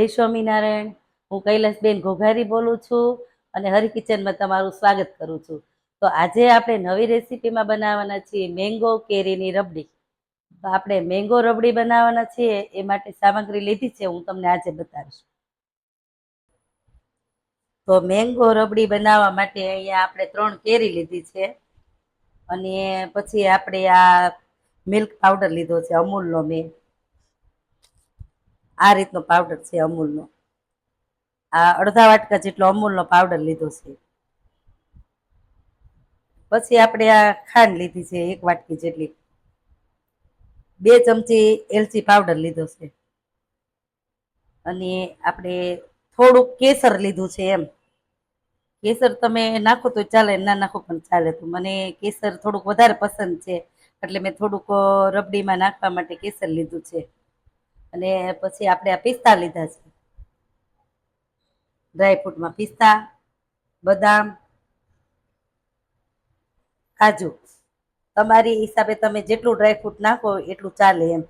જય સ્વામિનારાયણ. હું કૈલાસબેન ઘોઘારી બોલું છું અને હરી કિચનમાં તમારું સ્વાગત કરું છું. તો આજે આપણે નવી રેસીપીમાં બનાવવાના છીએ મેંગો કેરીની રબડી. તો આપણે મેંગો રબડી બનાવવાના છીએ, એ માટે સામગ્રી લીધી છે, હું તમને આજે બતાવીશ. તો મેંગો રબડી બનાવવા માટે અહીંયા આપણે ત્રણ કેરી લીધી છે. અને પછી આપણે આ મિલ્ક પાવડર લીધો છે, અમૂલનો મેં. આ રીતનો પાવડર છે અમૂલનો. આ અડધા વાટકા જેટલો અમૂલનો પાવડર લીધો છે. પછી આપણે આ ખાંડ લીધી છે એક વાટકી જેટલી. બે ચમચી એલચી પાવડર લીધો છે. અને આપણે થોડુંક કેસર લીધું છે એમ. કેસર તમે નાખો તો ચાલે, ના નાખો પણ ચાલે. તો મને કેસર થોડુંક વધારે પસંદ છે. એટલે મેં થોડુંક રબડીમાં નાખવા માટે કેસર લીધું છે. અને પછી આપણે આ પિસ્તા લીધા છે. ડ્રાયફ્રૂટમાં પિસ્તા, બદામ, કાજુ. તમારી હિસાબે તમે જેટલું ડ્રાયફ્રૂટ નાખો એટલું ચાલે એમ.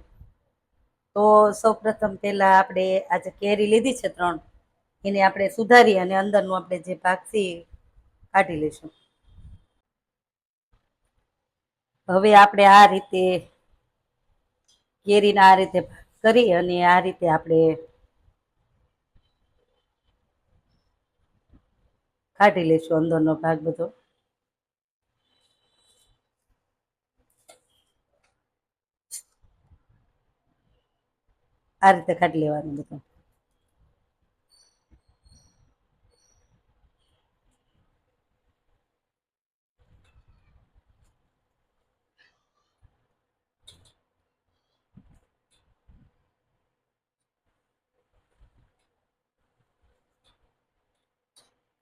તો સૌપ્રથમ પહેલાં આપણે આજે કેરી લીધી છે ત્રણ, એને આપણે સુધારી અને અંદરનું આપણે જે ભાગ છે એ કાઢી લઈશું. હવે આપણે આ રીતે કેરીના આ રીતે ભાગ કરી અને આ રીતે આપણે કાઢી લઈશું અંદરનો ભાગ બધો. આ રીતે કાઢી લેવાનું બધું.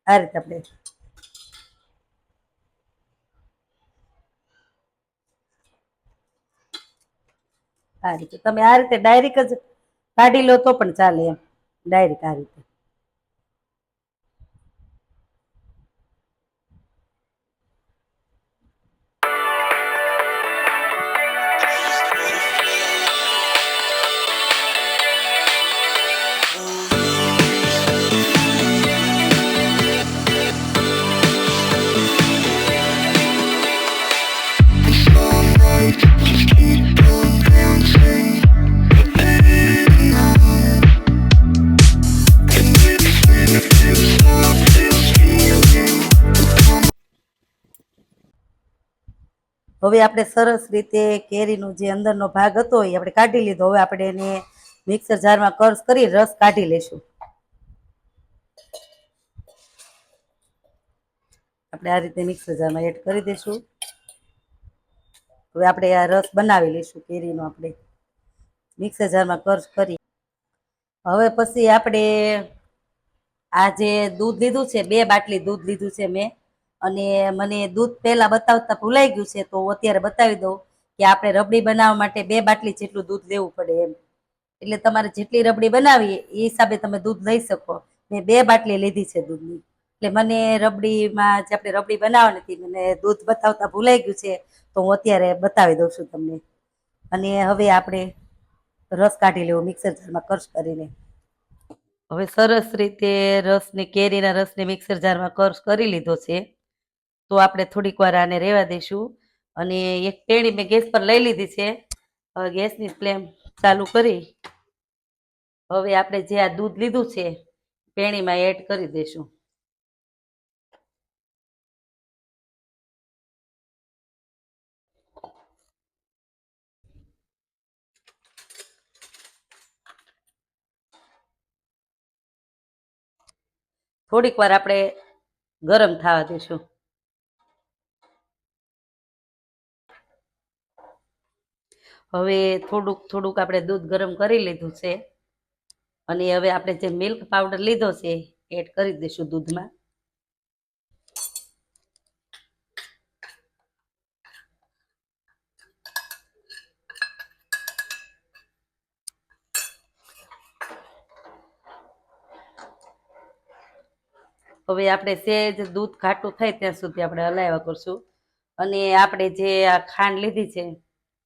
આ રીતે આપણે આ રીતે. તમે આ રીતે ડાયરેક્ટ જ કાઢી લો તો પણ ચાલે એમ. ડાયરેક્ટ આ રીતે. હવે આપણે સરસ રીતે કેરીનો જે અંદરનો ભાગ હતો એ આપણે કાઢી લીધો. હવે આપણે એને મિક્સર જારમાં કર્સ કરી રસ કાઢી લઈશું. આપણે આ રીતે મિક્સર જારમાં એડ કરી દઈશું. હવે આપણે આ રસ બનાવી લઈશું કેરીનો આપણે. મિક્સર જારમાં કર્સ કરી. હવે પછી આપણે આ જે દૂધ લીધું છે, બે બાટલી દૂધ લીધું છે મેં. અને મને દૂધ પહેલા બતાવતા ભૂલાઈ ગયું છે, તો અત્યારે બતાવી દઉં કે આપણે રબડી બનાવવા માટે બે બાટલી જેટલું દૂધ લેવું પડે એમ. એટલે તમારે જેટલી રબડી બનાવી એ હિસાબે તમે દૂધ લઈ શકો. મેં બે બાટલી લીધી છે દૂધની. એટલે મને રબડીમાં જે આપણે રબડી બનાવવાની હતી, મને દૂધ બતાવતા ભૂલાઈ ગયું છે, તો હું અત્યારે બતાવી દઉં છું તમને. અને હવે આપણે રસ કાઢી લેવો, મિક્સર જારમાં કર્શ કરીને. હવે સરસ રીતે રસને, કેરીના રસને મિક્સર જારમાં કર્શ કરી લીધો છે. તો આપણે થોડીક વાર આને રહેવા દઈશું અને એક પેણી મેં ગેસ પર લઈ લીધી છે. હવે ગેસની ફ્લેમ ચાલુ કરી. હવે આપણે જે આ દૂધ લીધું છે પેણીમાં એડ કરી દઈશું થોડીક વાર આપણે ગરમ થવા દઈશું હવે થોડુંક થોડુંક આપણે દૂધ ગરમ કરી લીધું છે. અને હવે આપણે જે મિલ્ક પાવડર લીધો છે એડ કરી દઈશું દૂધમાં. હવે આપણે સહેજ દૂધ ઘાટું થાય ત્યાં સુધી આપણે હલાવ્યા કરશું. અને આપણે જે આ ખાંડ લીધી છે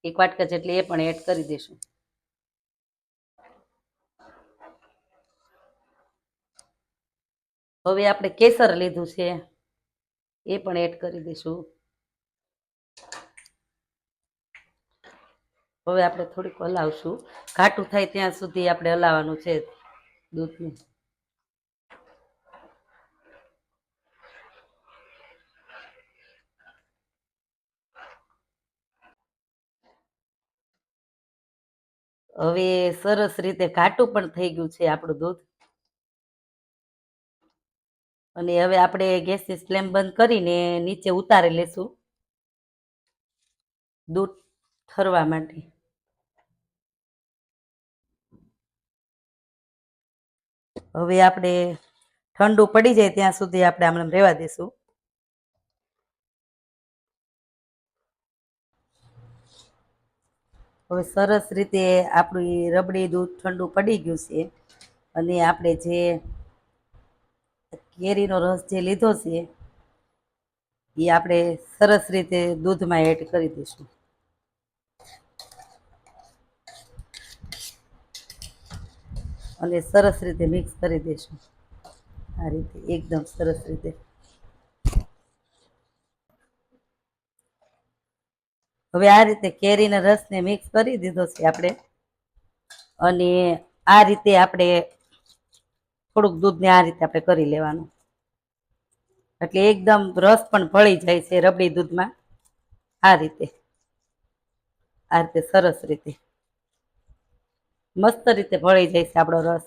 એક વાટકા જેટલી એ પણ એડ કરી દઈશું. હવે આપણે કેસર લીધું છે, એ પણ એડ કરી દઈશું. હવે આપણે થોડીક હલાવશું. ઘાટું થાય ત્યાં સુધી આપણે હલાવવાનું છે દૂધને. હવે સરસ રીતે ઘાટું પણ થઈ ગયું છે આપણું દૂધ. અને હવે આપણે ગેસની ફ્લેમ બંધ કરીને નીચે ઉતારી લેશું. દૂધ ઠરવા માટે. હવે આપણે ઠંડુ પડી જાય ત્યાં સુધી આપણે આમ રહેવા દઈશું હવે સરસ રીતે આપણી રબડી દૂધ ઠંડુ પડી ગયું છે. અને આપણે જે કેરીનો રસ જે લીધો છે એ આપણે સરસ રીતે દૂધમાં એડ કરી દઈશું. અને સરસ રીતે મિક્સ કરી દઈશું. આ રીતે એકદમ સરસ રીતે. હવે આ રીતે કેરીના રસને મિક્સ કરી દીધો છે આપણે. અને આ રીતે આપણે થોડુંક દૂધને આ રીતે આપણે કરી લેવાનું. એટલે એકદમ રસ પણ ભળી જાય છે રબડી દૂધમાં. આ રીતે. આ રીતે સરસ રીતે. મસ્ત રીતે ભળી જાય છે આપણો રસ.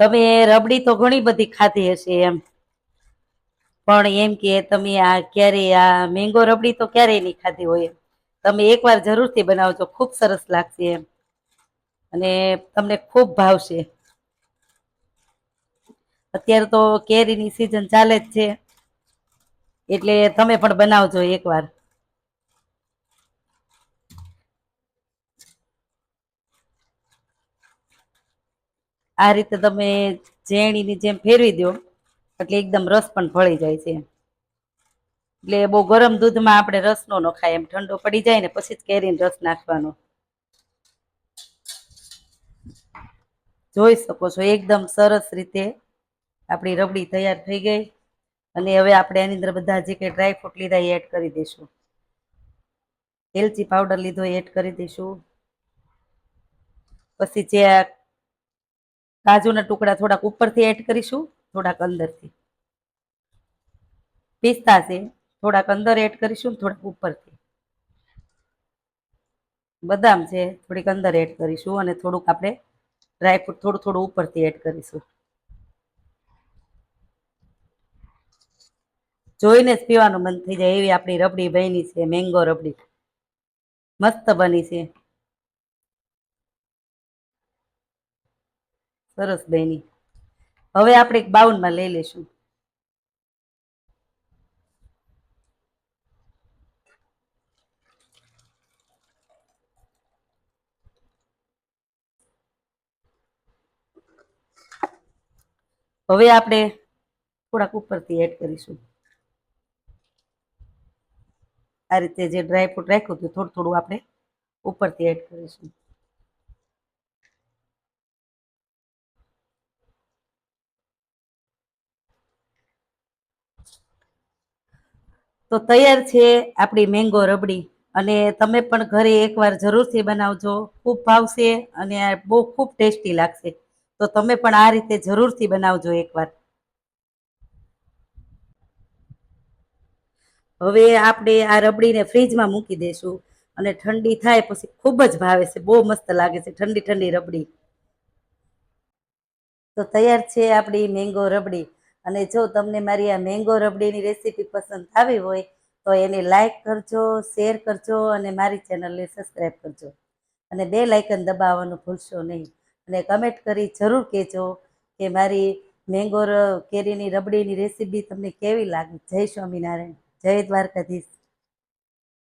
તમે રબડી તો ઘણી બધી ખાધી હશે એમ. પણ એમ કે તમે આ ક્યારે આ મેંગો રબડી તો ક્યારેય નહીં ખાધી હોય તમે એકવાર જરૂરથી બનાવજો, ખૂબ સરસ લાગશે એમ. અને તમને ખૂબ ભાવશે. અત્યારે તો કેરીની સિઝન ચાલે જ છે. એટલે તમે પણ બનાવજો એકવાર. આ રીતે તમે ઝેણીની જેમ ફેરવી દો, એટલે એકદમ રસ પણ ભળી જાય છે. એટલે બહુ ગરમ દૂધમાં આપણે રસ નો નખાય, એમ ઠંડો પડી જાય ને પછી જ કેરીનો રસ નાખવાનો. જોઈ શકો છો, એકદમ સરસ રીતે આપણી રબડી તૈયાર થઈ ગઈ. અને હવે આપણે એની અંદર બધા જે કંઈ ડ્રાયફ્રૂટ લીધા એ એડ કરી દઈશું. એલચી પાવડર લીધો એડ કરી દઈશું. પછી જે આ કાજુના ટુકડા થોડાક ઉપરથી એડ કરીશું, થોડાક અંદરથી. પિસ્તા છે, થોડાક અંદર એડ કરીશું, થોડાક ઉપરથી. બદામ છે, થોડીક અંદર એડ કરીશું અને થોડુંક આપણે ડ્રાયફ્રૂટ થોડું થોડું ઉપરથી એડ કરીશું. જોઈને જ પીવાનું મન થઈ જાય એવી આપણી રબડી બની છે મેંગો રબડી. મસ્ત બની છે. સરસ બની. હવે આપણે એક બાઉલમાં લઈ લેશું હવે આપણે થોડાક ઉપરથી એડ કરીશું. આ રીતે જે ડ્રાયફ્રૂટ રાખ્યું હતું, થોડું થોડું આપણે ઉપરથી એડ કરીશું. તો તૈયાર છે આપણી મેંગો રબડી. અને તમે પણ ઘરે એકવાર જરૂરથી બનાવજો. ખૂબ ભાવશે અને બહુ ખૂબ ટેસ્ટી લાગશે. તો તમે પણ આ રીતે જરૂરથી બનાવજો એકવાર. હવે આપણે આ રબડીને ફ્રીજમાં મૂકી દઈશું અને ઠંડી થાય પછી ખૂબ જ ભાવે છે. બહુ મસ્ત લાગે છે. ઠંડી ઠંડી રબડી. તો તૈયાર છે આપણી મેંગો રબડી. અને જો તમને મારી આ મેંગો રબડીની રેસીપી પસંદ આવી હોય, તો એને લાઈક કરજો શેર કરજો અને મારી ચેનલને સબસ્ક્રાઈબ કરજો. અને બે લાઇકન દબાવવાનું ભૂલશો નહીં. અને કમેન્ટ કરી જરૂર કહેજો કે મારી મેંગો કેરીની રબડીની રેસીપી તમને કેવી લાગી? જય સ્વામિનારાયણ. જય દ્વારકાધીશ.